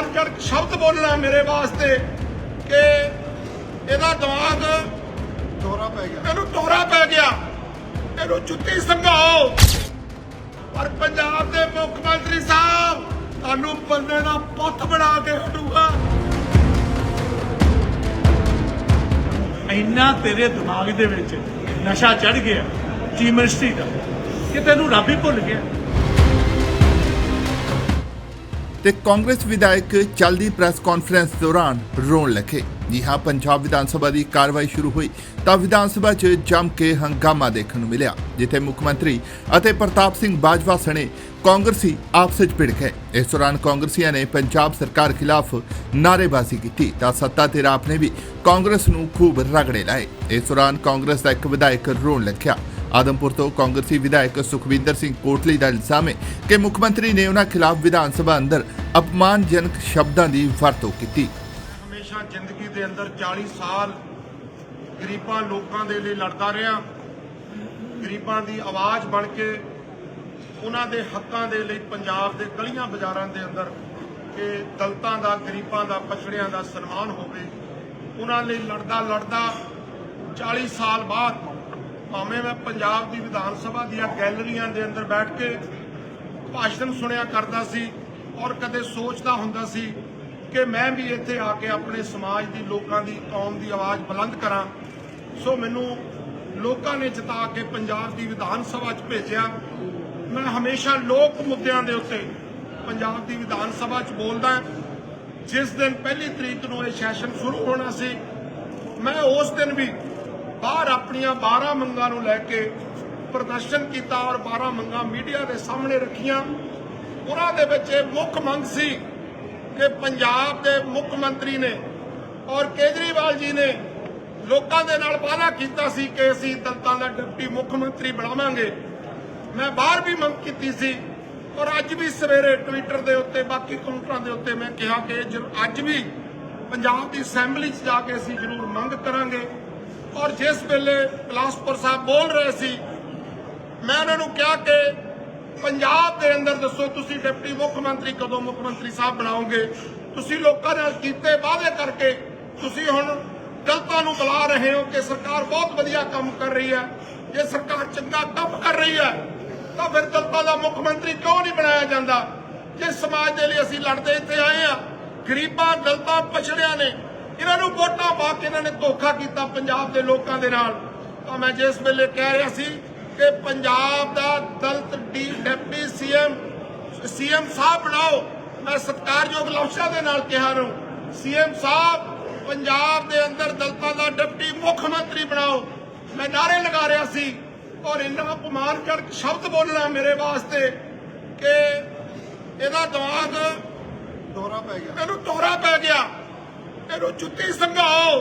ਅਪਮਾਨਜਨਕ ਸ਼ਬਦ ਬੋਲਣਾ ਮੇਰੇ ਵਾਸਤੇ ਕਿ ਇਹਦਾ ਦਿਮਾਗ ਦੌਰਾ ਪੈ ਗਿਆ। ਇਹਨੂੰ ਦੌਰਾ ਪੈ ਗਿਆ। ਇਹਨੂੰ ਜੁੱਤੀ ਸੰਘਾਓ ਪਰ ਪੰਜਾਬ ਦੇ ਮੁੱਖ ਮੰਤਰੀ ਸਾਹਿਬ ਤੁਹਾਨੂੰ ਬੰਦੇ ਦਾ ਪੁੱਤ ਬਣਾ ਕੇ ਹਟੂਗਾ ਇੰਨਾ ਤੇਰੇ ਦਿਮਾਗ ਦੇ ਵਿੱਚ ਨਸ਼ਾ ਚੜ ਗਿਆ ਚੀਫ ਮਿਨਿਸਟਰੀ ਦਾ। ਕਿ ਤੈਨੂੰ ਰੱਬ ਹੀ ਭੁੱਲ ਗਿਆ। ਤੇ ਕਾਂਗਰਸ ਵਿਧਾਇਕ ਚਲਦੀ ਪ੍ਰੈਸ ਕਾਨਫਰੰਸ ਦੌਰਾਨ ਰੋਣ ਲੱਗੇ। ਜੀ ਹਾਂ ਪੰਜਾਬ ਵਿਧਾਨ ਸਭਾ ਦੀ ਕਾਰਵਾਈ ਸ਼ੁਰੂ ਹੋਈ ਤਾਂ ਵਿਧਾਨ ਸਭਾ 'ਚ ਜੰਮ ਕੇ ਹੰਗਾਮਾ ਦੇਖਣ ਨੂੰ ਮਿਲਿਆ, ਜਿੱਥੇ ਮੁੱਖ ਮੰਤਰੀ ਅਤੇ ਪ੍ਰਤਾਪ ਸਿੰਘ ਬਾਜਵਾ ਸਣੇ ਕਾਂਗਰਸੀ ਆਪਸ 'ਚ ਭਿੜ ਗਏ। ਇਸ ਦੌਰਾਨ ਕਾਂਗਰਸੀਆਂ ਨੇ ਪੰਜਾਬ ਸਰਕਾਰ ਖਿਲਾਫ ਨਾਅਰੇਬਾਜ਼ੀ ਕੀਤੀ ਤਾਂ ਸੱਤਾ ਤੇ ਆਪ ਨੇ ਵੀ ਕਾਂਗਰਸ ਨੂੰ ਖੂਬ ਰਗੜੇ ਲਾਏ। ਇਸ ਦੌਰਾਨ ਕਾਂਗਰਸ ਦਾ ਇੱਕ ਵਿਧਾਇਕ ਰੋਣ ਲੱਗਿਆ। ਆਦਮਪੁਰ ਤੋਂ ਕਾਂਗਰਸੀ ਵਿਧਾਇਕ ਸੁਖਵਿੰਦਰ ਸਿੰਘ ਕੋਟਲੀ ਦਾ ਇਲਜ਼ਾਮ ਹੈ ਕਿ ਮੁੱਖ ਮੰਤਰੀ ਨੇ ਉਹਨਾਂ ਖਿਲਾਫ ਵਿਧਾਨ ਸਭਾ ਅੰਦਰ ਅਪਮਾਨਜਨਕ ਸ਼ਬਦਾਂ ਦੀ ਵਰਤੋਂ ਕੀਤੀ। ਹਮੇਸ਼ਾ ਜ਼ਿੰਦਗੀ ਦੇ ਅੰਦਰ 40 ਸਾਲ ਗਰੀਬਾਂ ਲੋਕਾਂ ਦੇ ਲਈ ਲੜਦਾ ਰਿਹਾ। ਗਰੀਬਾਂ ਦੀ ਆਵਾਜ਼ ਬਣ ਕੇ ਉਹਨਾਂ ਦੇ ਹੱਕਾਂ ਦੇ ਲਈ ਪੰਜਾਬ ਦੇ ਗਲੀਆਂ ਬਾਜ਼ਾਰਾਂ ਦੇ ਅੰਦਰ ਕਿ ਦਲਤਾਂ ਦਾ, ਗਰੀਬਾਂ ਦਾ, ਪਛੜਿਆਂ ਦਾ ਸਨਮਾਨ ਹੋਵੇ। ਉਹਨਾਂ ਲਈ ਲੜਦਾ ਲੜਦਾ 40 ਸਾਲ ਬਾਅਦ ਭਾਵੇਂ ਮੈਂ ਪੰਜਾਬ ਦੀ ਵਿਧਾਨ ਸਭਾ ਦੀਆਂ ਗੈਲਰੀਆਂ ਦੇ ਅੰਦਰ ਬੈਠ ਕੇ ਭਾਸ਼ਣ ਸੁਣਿਆ ਕਰਦਾ ਸੀ ਔਰ ਕਦੇ ਸੋਚਦਾ ਹੁੰਦਾ ਸੀ ਕਿ ਮੈਂ ਵੀ ਇੱਥੇ ਆ ਕੇ ਆਪਣੇ ਸਮਾਜ ਦੀ, ਲੋਕਾਂ ਦੀ, ਕੌਮ ਦੀ ਆਵਾਜ਼ ਬੁਲੰਦ ਕਰਾਂ। ਸੋ ਮੈਨੂੰ ਲੋਕਾਂ ਨੇ ਜਿਤਾ ਕੇ ਪੰਜਾਬ ਦੀ ਵਿਧਾਨ ਸਭਾ 'ਚ ਭੇਜਿਆ। ਮੈਂ ਹਮੇਸ਼ਾ ਲੋਕ ਮੁੱਦਿਆਂ ਦੇ ਉੱਤੇ ਪੰਜਾਬ ਦੀ ਵਿਧਾਨ ਸਭਾ 'ਚ ਬੋਲਦਾ ਜਿਸ ਦਿਨ ਪਹਿਲੀ ਤਰੀਕ ਨੂੰ ਇਹ ਸੈਸ਼ਨ ਸ਼ੁਰੂ ਹੋਣਾ ਸੀ, ਮੈਂ ਉਸ ਦਿਨ ਵੀ ਬਾਹਰ ਆਪਣੀਆਂ 12 ਮੰਗਾਂ ਨੂੰ ਲੈ ਕੇ ਪ੍ਰਦਰਸ਼ਨ ਕੀਤਾ ਔਰ 12 ਮੰਗਾਂ ਮੀਡੀਆ ਦੇ ਸਾਹਮਣੇ ਰੱਖੀਆਂ। ਉਹਨਾਂ ਦੇ ਵਿੱਚ ਇਹ ਮੁੱਖ ਮੰਗ ਸੀ ਕਿ ਪੰਜਾਬ ਦੇ ਮੁੱਖ ਮੰਤਰੀ ਨੇ ਔਰ ਕੇਜਰੀਵਾਲ ਜੀ ਨੇ ਲੋਕਾਂ ਦੇ ਨਾਲ ਵਾਅਦਾ ਕੀਤਾ ਸੀ ਕਿ ਅਸੀਂ ਦਲਤਾਂ ਦਾ ਡਿਪਟੀ ਮੁੱਖ ਮੰਤਰੀ ਬਣਾਵਾਂਗੇ। ਮੈਂ ਬਾਹਰ ਵੀ ਮੰਗ ਕੀਤੀ ਸੀ ਔਰ ਅੱਜ ਵੀ ਸਵੇਰੇ ਟਵਿੱਟਰ ਦੇ ਉੱਤੇ, ਬਾਕੀ ਕਾਊਂਟਰਾਂ ਦੇ ਉੱਤੇ ਮੈਂ ਕਿਹਾ ਕਿ ਅੱਜ ਵੀ ਪੰਜਾਬ ਦੀ ਅਸੈਂਬਲੀ 'ਚ ਜਾ ਕੇ ਅਸੀਂ ਜ਼ਰੂਰ ਮੰਗ ਕਰਾਂਗੇ। ਔਰ ਜਿਸ ਵੇਲੇ ਬਿਲਾਸਪੁਰ ਸਾਹਿਬ ਬੋਲ ਰਹੇ ਸੀ, ਮੈਂ ਉਹਨਾਂ ਨੂੰ ਕਿਹਾ ਕਿ ਪੰਜਾਬ ਦੇ ਅੰਦਰ ਦੱਸੋ, ਤੁਸੀਂ ਡਿਪਟੀ ਮੁੱਖ ਮੰਤਰੀ ਕਦੋਂ ਮੁੱਖ ਮੰਤਰੀ ਸਾਹਿਬ ਬਣਾਓਗੇ? ਤੁਸੀਂ ਲੋਕਾਂ ਨਾਲ ਕੀਤੇ ਵਾਅਦੇ ਕਰਕੇ ਤੁਸੀਂ ਹੁਣ ਦਲਤਾਂ ਨੂੰ ਬੁਲਾ ਰਹੇ ਹੋ ਕਿ ਸਰਕਾਰ ਬਹੁਤ ਵਧੀਆ ਕੰਮ ਕਰ ਰਹੀ ਹੈ। ਜੇ ਸਰਕਾਰ ਚੰਗਾ ਕੰਮ ਕਰ ਰਹੀ ਹੈ, ਤਾਂ ਫਿਰ ਦਲਤਾਂ ਦਾ ਮੁੱਖ ਮੰਤਰੀ ਕਿਉਂ ਨਹੀਂ ਬਣਾਇਆ ਜਾਂਦਾ? ਜੇ ਸਮਾਜ ਦੇ ਲਈ ਅਸੀਂ ਲੜਦੇ ਇੱਥੇ ਆਏ ਆ ਗਰੀਬਾਂ ਦਲਤਾਂ ਪਛੜਿਆਂ ਨੇ, ਇਹਨਾਂ ਨੂੰ ਵੋਟਾਂ ਪਾ ਕੇ ਇਹਨਾਂ ਨੇ ਧੋਖਾ ਕੀਤਾ ਪੰਜਾਬ ਦੇ ਲੋਕਾਂ ਦੇ ਨਾਲ। ਤਾਂ ਮੈਂ ਜਿਸ ਵੇਲੇ ਕਹਿ ਰਿਹਾ ਸੀ ਕਿ ਪੰਜਾਬ ਦਾ Dalit D deputy CM CM ਸਾਹਿਬ ਬਣਾਓ। ਮੈਂ ਸਤਿਕਾਰਯੋਗ ਲਫ਼ਜ਼ਾਂ ਦੇ ਨਾਲ ਕਿਹਾ ਨੂੰ ਸੀਐਮ ਸਾਹਿਬ ਪੰਜਾਬ ਦੇ ਅੰਦਰ ਦਲਤਾਂ ਦਾ ਡਿਪਟੀ ਮੁੱਖ ਮੰਤਰੀ ਬਣਾਓ। ਮੈਂ ਨਾਰੇ ਲਗਾ ਰਿਹਾ ਸੀ ਔਰ ਇੰਨਾ ਅਪਮਾਨਜਨਕ ਸ਼ਬਦ ਬੋਲਣਾ ਮੇਰੇ ਵਾਸਤੇ ਕਿ ਇਹਦਾ ਦਿਮਾਗ ਦੌਰਾ ਪੈ ਗਿਆ। ਇਹਨੂੰ ਦੌਰਾ ਪੈ ਗਿਆ। ਇਹਨੂੰ ਜੁੱਤੀ ਸੰਘਾਓ।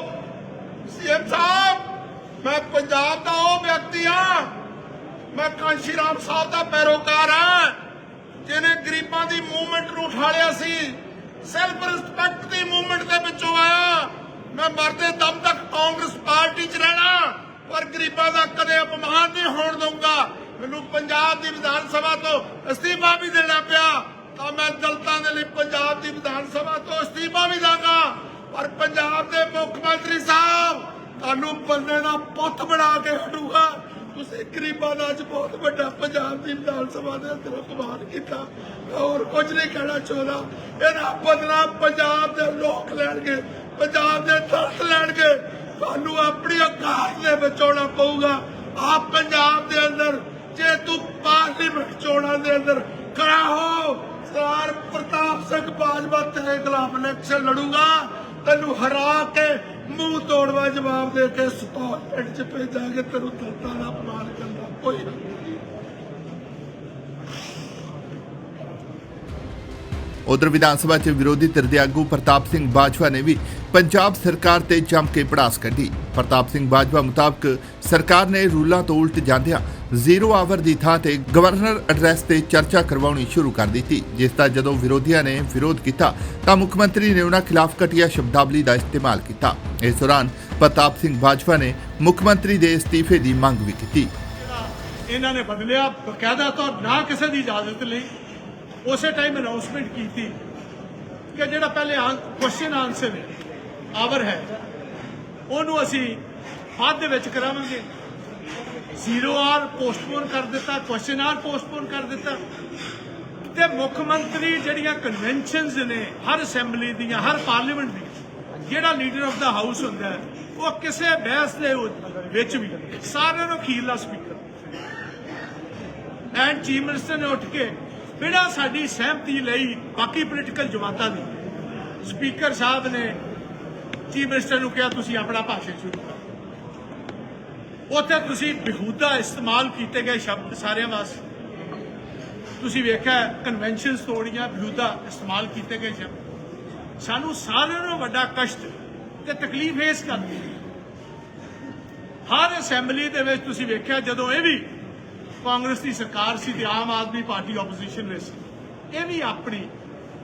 ਸੀਐਮ ਸਾਹਿਬ ਮੈਂ ਪੰਜਾਬ ਦਾ ਉਹ ਵਿਅਕਤੀ ਆ ਮੈਂ ਕਾਂਸ਼ੀ ਰਾਮ ਸਾਹਿਬ ਦਾ ਪੈਰੋਕਾਰ ਹਾਂ, ਜਿਹਨੇ ਗਰੀਬਾਂ ਦੀ ਮੂਵਮੈਂਟ ਨੂੰ ਉਠਾਲਿਆ ਸੀ ਸੈਲਫ ਰਿਸਪੈਕਟ ਦੀ ਮੂਵਮੈਂਟ ਦੇ ਵਿੱਚੋਂ ਆਇਆ। ਮੈਂ ਮਰਦੇ ਦਮ ਤੱਕ ਕਾਂਗਰਸ ਪਾਰਟੀ 'ਚ ਰਹਿਣਾ, ਪਰ ਗਰੀਬਾਂ ਦਾ ਕਦੇ ਅਪਮਾਨ ਨਹੀਂ ਹੋਣ ਦਊਂਗਾ। ਮੈਨੂੰ ਪੰਜਾਬ ਦੀ ਵਿਧਾਨ ਸਭਾ ਤੋਂ ਅਸਤੀਫਾ ਵੀ ਦੇਣਾ ਪਿਆ, ਤਾਂ ਮੈਂ ਦਲਤਾਂ ਦੇ ਲਈ ਪੰਜਾਬ ਦੀ ਵਿਧਾਨ ਸਭਾ ਤੋਂ ਅਸਤੀਫਾ ਵੀ ਦਾਂਗਾ। ਪਰ ਪੰਜਾਬ ਦੇ ਮੁੱਖ ਮੰਤਰੀ ਸਾਹਿਬ ਤੁਹਾਨੂੰ ਬੰਦੇ ਦਾ ਪੁੱਤ ਬਣਾ ਕੇ ਹਟੂਗਾ। ਤੁਸੀਂ ਗਰੀਬਾਂ ਦਾ ਅੱਜ ਬਹੁਤ ਵੱਡਾ ਪੰਜਾਬ ਦੀ ਵਿਧਾਨ ਸਭਾ ਦੇ ਅੰਦਰ ਅਪਮਾਨ ਕੀਤਾ। ਮੈਂ ਕੁਝ ਨਹੀਂ ਕਹਿਣਾ ਚਾਹੁੰਦਾ। ਇਹਦਾ ਬਦਲਾ ਪੰਜਾਬ ਦੇ ਲੋਕ ਲੈਣਗੇ, ਪੰਜਾਬ ਦੇ ਦਰਦ ਲੈਣਗੇ। ਤੁਹਾਨੂੰ ਆਪਣੀ ਔਕਾਤ ਦੇ ਵਿੱਚ ਆਉਣਾ ਪਊਗਾ। ਆਪ ਪੰਜਾਬ ਦੇ ਅੰਦਰ, ਜੇ ਤੂੰ ਪਾਰਲੀਮੈਂਟ ਚੋਣਾਂ ਦੇ ਅੰਦਰ ਖੜਾ ਹੋ, ਸਰਦਾਰ ਪ੍ਰਤਾਪ ਸਿੰਘ ਬਾਜਵਾ ਤੇਰੇ ਖਿਲਾਫ ਇਲੈਕਸ਼ਨ ਲੜੂਗਾ। ਤੈਨੂੰ ਹਰਾ ਕੇ ਮੂੰਹ ਤੋੜਵਾ ਜਵਾਬ ਦੇ ਕੇ ਸਤੌਲ ਪਿੰਡ ਚ ਭੇਜਾਂਗੇ, ਤੈਨੂੰ ਦਲਤਾਂ ਦਾ ਅਪਮਾਨ ਕਰਨਾ, ਕੋਈ ਨਹੀਂ ਉਧਰ ਵਿਧਾਨ ਸਭਾ 'ਚ ਵਿਰੋਧੀ ਧਿਰ ਦੇ ਆਗੂ ਪ੍ਰਤਾਪ ਸਿੰਘ ਬਾਜਵਾ ਨੇ ਵੀ ਪੰਜਾਬ ਸਰਕਾਰ ਤੇ ਜੰਮ ਕੇ ਪੜਾਸ ਕੱਢੀ। ਪ੍ਰਤਾਪ ਸਿੰਘ ਬਾਜਵਾ ਮੁਤਾਬਕ ਸਰਕਾਰ ਨੇ ਰੂਲਾਂ ਤੋਂ ਉਲਟ ਜਾਂਦਿਆਂ ਜ਼ੀਰੋ ਆਵਰ ਦੀ ਥਾਂ ਤੇ ਗਵਰਨਰ ਐਡਰੈਸ ਤੇ ਚਰਚਾ ਕਰਵਾਉਣੀ ਸ਼ੁਰੂ ਕਰ ਦਿੱਤੀ। ਜਿਸ ਦਾ ਜਦੋਂ ਵਿਰੋਧੀਆਂ ਨੇ ਵਿਰੋਧ ਕੀਤਾ, ਤਾਂ ਮੁੱਖ ਮੰਤਰੀ ਨੇ ਉਹਨਾਂ ਖਿਲਾਫ ਘਟੀਆ ਸ਼ਬਦਾਵਲੀ ਦਾ ਇਸਤੇਮਾਲ ਕੀਤਾ। ਇਸ ਦੌਰਾਨ ਪ੍ਰਤਾਪ ਸਿੰਘ ਬਾਜਵਾ ਨੇ ਮੁੱਖ ਮੰਤਰੀ ਦੇ ਅਸਤੀਫੇ ਦੀ ਮੰਗ ਵੀ ਕੀਤੀ। ਇਹਨਾਂ ਨੇ ਬਦਲਿਆ ਬਕਾਇਦਾ ਤੌਰ ਨਾ ਕਿਸੇ ਦੀ ਇਜਾਜ਼ਤ ਲਈ। ਉਸੇ ਟਾਈਮ ਅਨਾਉਂਸਮੈਂਟ ਕੀਤੀ ਕਿ ਜਿਹੜਾ ਪਹਿਲੇ ਕੁਐਸਚਨ ਆਨਸਰ ਆਵਰ ਹੈ, ਉਹਨੂੰ ਅਸੀਂ ਬਾਅਦ ਦੇ ਵਿੱਚ ਕਰਾਵਾਂਗੇ। ਜ਼ੀਰੋ ਆਰ ਪੋਸਟਪੋਨ ਕਰ ਦਿੱਤਾ ਕੁਐਸਚਨ ਆਰ ਪੋਸਟਪੋਨ ਕਰ ਦਿੱਤਾ। ਤੇ ਮੁੱਖ ਮੰਤਰੀ ਜਿਹੜੀਆਂ ਕਨਵੈਨਸ਼ਨਸ ਨੇ, ਹਰ ਅਸੈਂਬਲੀ ਦੀਆਂ, ਹਰ ਪਾਰਲੀਮੈਂਟ ਦੀਆਂ, ਜਿਹੜਾ ਲੀਡਰ ਆਫ ਦਾ ਹਾਊਸ ਹੁੰਦਾ ਉਹ ਕਿਸੇ ਬਹਿਸ ਦੇ ਵਿੱਚ ਵੀ, ਸਾਰਿਆਂ ਨੂੰ ਅਖੀਰਲਾ ਸਪੀਕਰ ਐਂਡ ਚੀਫ ਮਿਨਿਸਟਰ ਨੇ ਉੱਠ ਕੇ ਬਿਨਾਂ ਸਾਡੀ ਸਹਿਮਤੀ ਲਈ ਬਾਕੀ ਪੋਲੀਟੀਕਲ ਜਮਾਤਾਂ ਦੀ ਸਪੀਕਰ ਸਾਹਿਬ ਨੇ ਚੀਫ ਮਿਨਿਸਟਰ ਨੂੰ ਕਿਹਾ, ਤੁਸੀਂ ਆਪਣਾ ਭਾਸ਼ਣ ਸ਼ੁਰੂ ਕਰੋ। ਉੱਥੇ ਤੁਸੀਂ ਬਿਹੂਦਾ ਇਸਤੇਮਾਲ ਕੀਤੇ ਗਏ ਸ਼ਬਦ ਸਾਰਿਆਂ ਵਾਸਤੇ ਤੁਸੀਂ ਵੇਖਿਆ ਕਨਵੈਨਸ਼ਨਸ ਤੋੜੀਆਂ, ਬਿਹੂਦਾ ਇਸਤੇਮਾਲ ਕੀਤੇ ਗਏ ਸ਼ਬਦ। ਸਾਨੂੰ ਸਾਰਿਆਂ ਨੂੰ ਵੱਡਾ ਕਸ਼ਟ ਤੇ ਤਕਲੀਫ ਇਸ ਕਰਦੀ ਹਰ ਅਸੈਂਬਲੀ ਦੇ ਵਿੱਚ ਤੁਸੀਂ ਵੇਖਿਆ, ਜਦੋਂ ਇਹ ਵੀ ਕਾਂਗਰਸ ਦੀ ਸਰਕਾਰ ਸੀ ਤੇ ਆਮ ਆਦਮੀ ਪਾਰਟੀ ਆਪੋਜੀਸ਼ਨ ਵਿੱਚ ਸੀ। ਇਹ ਵੀ ਆਪਣੀ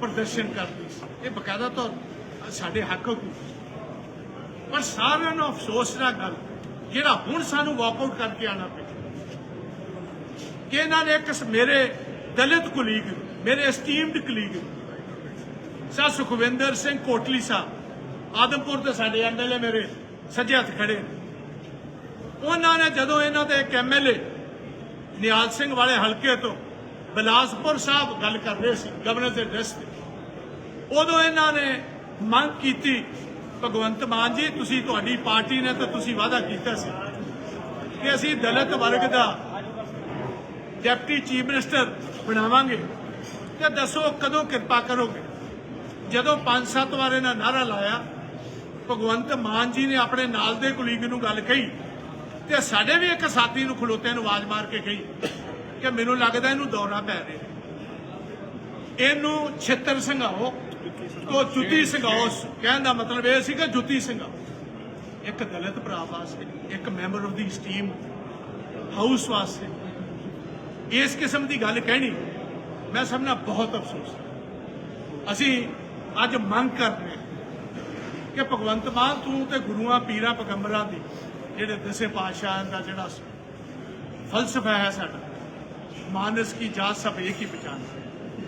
ਪ੍ਰਦਰਸ਼ਨ ਕਰਦੀ ਸੀ। ਇਹ ਬਕਾਇਦਾ ਤੌਰ ਸਾਡੇ ਹੱਕ ਹਕੂਕ ਪਰ ਸਾਰਿਆਂ ਨੂੰ ਅਫਸੋਸ ਨਾਲ ਗੱਲ, ਜਿਹੜਾ ਹੁਣ ਸਾਨੂੰ ਵਾਕਆਊਟ ਕਰਕੇ ਆਣਾ ਪਿਆ, ਕਿ ਇਹਨਾਂ ਨੇ ਇੱਕ ਮੇਰੇ ਦਲਿਤ ਕੁਲੀਗ ਮੇਰੇ ਐਸਟੀਮਡ ਕੁਲੀਗ ਸਾ ਸੁਖਵਿੰਦਰ ਸਿੰਘ ਕੋਟਲੀ ਸਾਹਿਬ, ਆਦਮਪੁਰ ਦੇ ਸਾਡੇ ਐਮਐਲਏ ਮੇਰੇ ਸੱਜੇ ਹੱਥ ਖੜੇ ਉਹਨਾਂ ਨੇ ਜਦੋਂ ਇਹਨਾਂ ਦੇ ਇੱਕ ਐਮਐਲਏ ਨਿਹਾਲ ਸਿੰਘ ਵਾਲੇ ਹਲਕੇ ਤੋਂ ਬਿਲਾਸਪੁਰ ਸਾਹਿਬ ਗੱਲ ਕਰ ਰਹੇ ਸੀ ਗਵਰਨਰ ਦੇ ਐਡਰੈਸ ਤੇ। ਉਦੋਂ ਇਹਨਾਂ ਨੇ ਮੰਗ ਕੀਤੀ, ਭਗਵੰਤ ਮਾਨ ਜੀ, ਤੁਸੀਂ ਤੁਹਾਡੀ ਪਾਰਟੀ ਨੇ ਤਾਂ ਤੁਸੀਂ ਵਾਅਦਾ ਕੀਤਾ ਸੀ ਕਿ ਅਸੀਂ ਦਲਿਤ ਵਰਗ ਦਾ ਡਿਪਟੀ ਚੀਫ ਮਿਨਿਸਟਰ ਬਣਾਵਾਂਗੇ ਤੇ ਦੱਸੋ ਕਦੋਂ ਕਿਰਪਾ ਕਰੋਗੇ। ਜਦੋਂ ਪੰਜ ਸੱਤ ਵਾਰ ਇਹਨਾਂ ਨਾਰਾ ਲਾਇਆ, ਭਗਵੰਤ ਮਾਨ ਜੀ ਨੇ ਆਪਣੇ ਨਾਲ ਦੇ ਕੁਲੀਗ ਨੂੰ ਗੱਲ ਕਹੀ ਤੇ ਸਾਡੇ ਵੀ ਇੱਕ ਸਾਥੀ ਨੂੰ ਖਲੋਤੇ ਨੂੰ ਆਵਾਜ਼ ਮਾਰ ਕੇ ਕਹੀ ਕਿ ਮੈਨੂੰ ਲੱਗਦਾ ਇਹਨੂੰ ਦੌਰਾ ਪੈ ਰਿਹਾ। ਇਹਨੂੰ ਛਿੱਤਰ ਸੰਘਾਓ ਤੋ ਜੁੱਤੀ ਸੰਘਾਓ। ਕਹਿਣ ਦਾ ਮਤਲਬ ਇਹ ਸੀ ਕਿ ਜੁੱਤੀ ਸੰਘਾਓ। ਇੱਕ ਦਲਿਤ ਭਰਾ ਵਾਸਤੇ, ਇੱਕ member of the esteemed house ਵਾਸਤੇ। ਇਸ ਕਿਸਮ ਦੀ ਗੱਲ ਕਹਿਣੀ ਮੈਂ ਸਭ ਨਾਲ ਬਹੁਤ ਅਫਸੋਸ ਅਸੀਂ ਅੱਜ ਮੰਗ ਕਰ ਰਹੇ ਹਾਂ ਕਿ ਭਗਵੰਤ ਮਾਨ ਤੂੰ ਤੇ ਗੁਰੂਆਂ, ਪੀਰਾਂ, ਪੈਗੰਬਰਾਂ ਦੀ ਜਿਹੜੇ ਦਸੇ ਪਾਤਸ਼ਾਹ ਦਾ ਜਿਹੜਾ ਫਲਸਫਾ ਹੈ ਸਾਡਾ, ਮਾਨਸ ਕੀ ਜਾਤ ਸਭ ਇੱਕ ਹੀ ਪਛਾਣ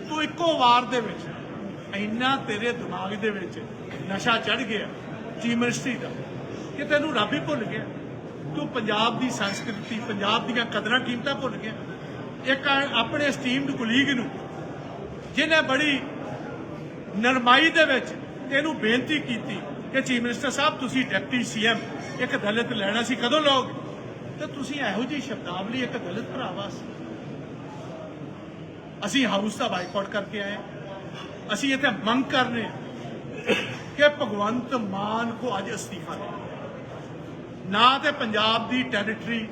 ਤੂੰ ਇੱਕੋ ਵਾਰ ਦੇ ਵਿੱਚ, ਇੰਨਾ ਤੇਰੇ ਦਿਮਾਗ ਦੇ ਵਿੱਚ ਨਸ਼ਾ ਚੜ ਗਿਆ ਚੀਫ ਮਿਨਿਸਟਰੀ ਦਾ, ਕਿ ਤੈਨੂੰ ਰੱਬ ਹੀ ਭੁੱਲ ਗਿਆ। ਤੂੰ ਪੰਜਾਬ ਦੀ ਸੰਸਕ੍ਰਿਤੀ, ਪੰਜਾਬ ਦੀਆਂ ਕਦਰਾਂ ਕੀਮਤਾਂ ਭੁੱਲ ਗਿਆ। ਇੱਕ ਆਪਣੇ ਸਟੀਮਡ ਕੁਲੀਗ ਨੂੰ, ਜਿਹਨੇ ਬੜੀ ਨਰਮਾਈ ਦੇ ਵਿੱਚ ਇਹਨੂੰ ਬੇਨਤੀ ਕੀਤੀ ਕਿ ਚੀਫ ਮਿਨਿਸਟਰ ਸਾਹਿਬ, ਤੁਸੀਂ ਡਿਪਟੀ ਸੀਐਮ, ਇੱਕ ਦਲਿਤ ਲੈਣਾ ਸੀ, ਕਦੋਂ ਲਓਗੇ? ਤੇ ਤੁਸੀਂ ਇਹੋ ਜਿਹੀ ਸ਼ਬਦਾਵਲੀ ਇੱਕ ਦਲਿਤ ਭਰਾ ਵਾਸਤੇ ਅਸੀਂ ਹਾਊਸ ਦਾ ਬਾਈਕਾਟ ਕਰਕੇ ਆਏ ਅਸੀਂ ਇੱਥੇ ਮੰਗ ਕਰ ਰਹੇ ਕਿ ਭਗਵੰਤ ਮਾਨ ਕੋ ਅੱਜ ਅਸਤੀਫਾ ਦੇ। ਨਾ ਤੇ ਪੰਜਾਬ ਦੀ ਟੈਰੀਟਰੀ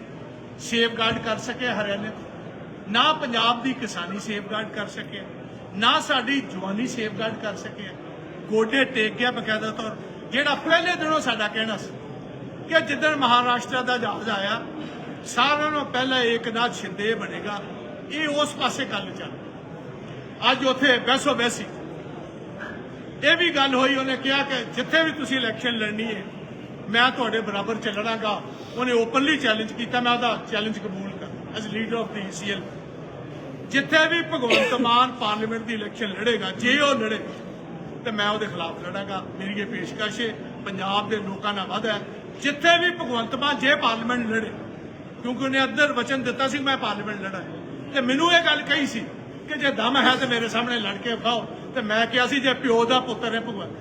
ਸੇਫਗਾਰਡ ਕਰ ਸਕੇ ਹਰਿਆਣੇ ਤੋਂ, ਨਾ ਪੰਜਾਬ ਦੀ ਕਿਸਾਨੀ ਸੇਫਗਾਰਡ ਕਰ ਸਕੇ, ਨਾ ਸਾਡੀ ਜਵਾਨੀ ਸੇਫਗਾਰਡ ਕਰ ਸਕੇ। ਗੋਡੇ ਟੇਕ ਗਿਆ ਬਕਾਇਦਾ ਤੌਰ ਜਿਹੜਾ ਪਹਿਲੇ ਦਿਨੋਂ ਸਾਡਾ ਕਹਿਣਾ ਸੀ ਕਿ ਜਿੱਦਣ ਮਹਾਰਾਸ਼ਟਰ ਦਾ ਜਹਾਜ਼ ਆਇਆ, ਸਾਰਿਆਂ ਨੂੰ ਪਹਿਲਾਂ ਏਕਨਾਥ ਸ਼ਿੰਦੇ ਬਣੇਗਾ। ਇਹ ਉਸ ਪਾਸੇ ਗੱਲ ਚੱਲ ਅੱਜ ਉੱਥੇ ਬੈਸੋ ਬੈਸੀ ਇਹ ਵੀ ਗੱਲ ਹੋਈ, ਉਹਨੇ ਕਿਹਾ ਕਿ ਜਿੱਥੇ ਵੀ ਤੁਸੀਂ ਇਲੈਕਸ਼ਨ ਲੜਨੀ ਹੈ, ਮੈਂ ਤੁਹਾਡੇ ਬਰਾਬਰ ਚੱਲਣਾਗਾ। ਉਹਨੇ ਓਪਨਲੀ ਚੈਲੰਜ ਕੀਤਾ, ਮੈਂ ਉਹਦਾ ਚੈਲੰਜ ਕਬੂਲ ਕਰ as leader of the CL ਜਿੱਥੇ ਵੀ ਭਗਵੰਤ ਮਾਨ ਪਾਰਲੀਮੈਂਟ ਦੀ ਇਲੈਕਸ਼ਨ ਲੜੇਗਾ, ਜੇ ਉਹ ਲੜੇ ਤੇ ਮੈਂ ਉਹਦੇ ਖਿਲਾਫ ਲੜਾਂਗਾ। ਮੇਰੀ ਇਹ ਪੇਸ਼ਕਸ਼ ਹੈ, ਪੰਜਾਬ ਦੇ ਲੋਕਾਂ ਨਾਲ ਵਾਅਦਾ ਹੈ। ਜਿੱਥੇ ਵੀ ਭਗਵੰਤ ਮਾਨ ਜੇ ਪਾਰਲੀਮੈਂਟ ਲੜੇ, ਕਿਉਂਕਿ ਉਹਨੇ ਅੰਦਰ ਵਚਨ ਦਿੱਤਾ ਸੀ, ਮੈਂ ਪਾਰਲੀਮੈਂਟ ਲੜਾਂ। ਤੇ ਮੈਨੂੰ ਇਹ ਗੱਲ ਕਹੀ ਸੀ ਕਿ ਜੇ ਦਮ ਹੈ ਤੇ ਮੇਰੇ ਸਾਹਮਣੇ ਲੜ ਕੇ ਵਿਖਾਓ ਤੇ ਮੈਂ ਕਿਹਾ ਸੀ, ਜੇ ਪਿਓ ਦਾ ਪੁੱਤਰ ਹੈ ਭਗਵੰਤ,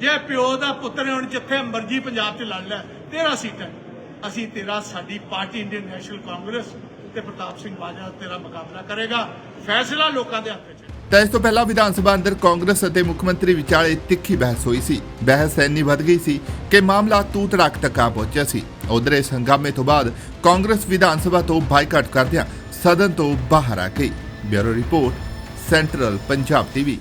ਜੇ ਪਿਓ ਦਾ ਪੁੱਤਰ ਹੈ, ਹੁਣ ਜਿੱਥੇ ਮਰਜ਼ੀ ਪੰਜਾਬ 'ਚ ਲੜ ਲੈ, ਤੇਰਾ ਸੀਟ ਹੈ। ਅਸੀਂ ਤੇਰਾ, ਸਾਡੀ ਪਾਰਟੀ ਇੰਡੀਅਨ ਨੈਸ਼ਨਲ ਕਾਂਗਰਸ ਤੇ ਪ੍ਰਤਾਪ ਸਿੰਘ ਬਾਜਵਾ ਤੇਰਾ ਮੁਕਾਬਲਾ ਕਰੇਗਾ। ਫੈਸਲਾ ਲੋਕਾਂ ਦੇ ਹੱਥ 'ਚ ਤਾਂ ਇਸ ਤੋਂ ਪਹਿਲਾਂ ਵਿਧਾਨ ਸਭਾ ਅੰਦਰ ਕਾਂਗਰਸ ਅਤੇ ਮੁੱਖ ਮੰਤਰੀ ਵਿਚਾਲੇ ਤਿੱਖੀ ਬਹਿਸ ਹੋਈ ਸੀ। ਬਹਿਸ ਇੰਨੀ ਵੱਧ ਗਈ ਸੀ ਕਿ ਮਾਮਲਾ ਤੂਤ ਤੜਾਕ ਤੱਕ ਆ ਪਹੁੰਚਿਆ ਸੀ। ਉਧਰ ਇਸ ਹੰਗਾਮੇ ਤੋਂ ਬਾਅਦ ਕਾਂਗਰਸ ਵਿਧਾਨ ਸਭਾ ਤੋਂ ਬਾਈਕਾਟ ਕਰਦਿਆਂ ਸਦਨ ਤੋਂ ਬਾਹਰ ਆ ਗਈ। Bureau report, central Punjab TV.